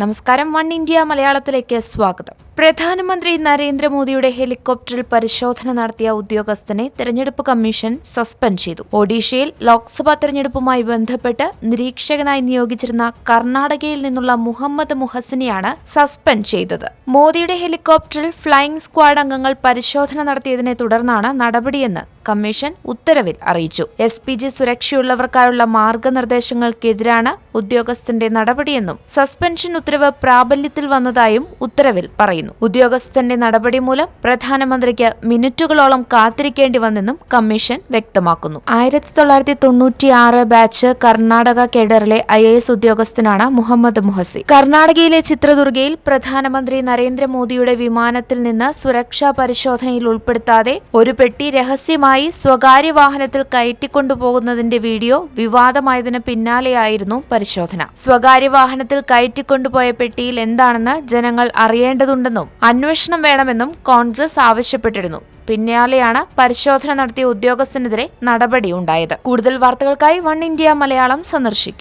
നമസ്കാരം. One India മലയാളത്തിലേക്ക് സ്വാഗതം. പ്രധാനമന്ത്രി നരേന്ദ്രമോദിയുടെ ഹെലികോപ്റ്ററിൽ പരിശോധന നടത്തിയ ഉദ്യോഗസ്ഥനെ തെരഞ്ഞെടുപ്പ് കമ്മീഷൻ സസ്പെൻഡ് ചെയ്തു. ഒഡീഷയിൽ ലോക്സഭാ തെരഞ്ഞെടുപ്പുമായി ബന്ധപ്പെട്ട് നിരീക്ഷകനായി നിയോഗിച്ചിരുന്ന കർണാടകയിൽ നിന്നുള്ള മുഹമ്മദ് മുഹസിനെയാണ് സസ്പെൻഡ് ചെയ്തത്. മോദിയുടെ ഹെലികോപ്റ്ററിൽ ഫ്ലൈയിംഗ് സ്ക്വാഡ് അംഗങ്ങൾ പരിശോധന നടത്തിയതിനെ തുടർന്നാണ് നടപടിയെന്ന് കമ്മീഷൻ ഉത്തരവിൽ അറിയിച്ചു. എസ് പി ജി സുരക്ഷയുള്ളവർക്കായുള്ള മാർഗനിർദ്ദേശങ്ങൾക്കെതിരാണ് ഉദ്യോഗസ്ഥന്റെ നടപടിയെന്നും സസ്പെൻഷൻ ഉത്തരവ് പ്രാബല്യത്തിൽ വന്നതായും ഉത്തരവിൽ പറയുന്നു. ഉദ്യോഗസ്ഥന്റെ നടപടി മൂലം പ്രധാനമന്ത്രിക്ക് മിനിറ്റുകളോളം കാത്തിരിക്കേണ്ടി വന്നെന്നും കമ്മീഷൻ വ്യക്തമാക്കുന്നു. ആയിരത്തി തൊള്ളായിരത്തി തൊണ്ണൂറ്റിയാറ് ബാച്ച് കർണാടക കേഡറിലെ ഐ എ എസ് ഉദ്യോഗസ്ഥനാണ് മുഹമ്മദ് മുഹസി കർണാടകയിലെ ചിത്രദുർഗയിൽ പ്രധാനമന്ത്രി നരേന്ദ്രമോദിയുടെ വിമാനത്തിൽ നിന്ന് സുരക്ഷാ പരിശോധനയിൽ ഉൾപ്പെടുത്താതെ ഒരു പെട്ടി രഹസ്യമായി സ്വകാര്യ വാഹനത്തിൽ കയറ്റിക്കൊണ്ടുപോകുന്നതിന്റെ വീഡിയോ വിവാദമായതിന് പിന്നാലെയായിരുന്നു പരിശോധന. സ്വകാര്യ വാഹനത്തിൽ കയറ്റിക്കൊണ്ടുപോയ പെട്ടിയിൽ എന്താണെന്ന് ജനങ്ങൾ അറിയേണ്ടതുണ്ടെന്നും അന്വേഷണം വേണമെന്നും കോൺഗ്രസ് ആവശ്യപ്പെട്ടിരുന്നു. പിന്നാലെയാണ് പരിശോധന നടത്തിയ ഉദ്യോഗസ്ഥനെതിരെ നടപടിയുണ്ടായത് കൂടുതൽ വാർത്തകൾക്കായി വൺ ഇന്ത്യ മലയാളം സന്ദർശിക്കും.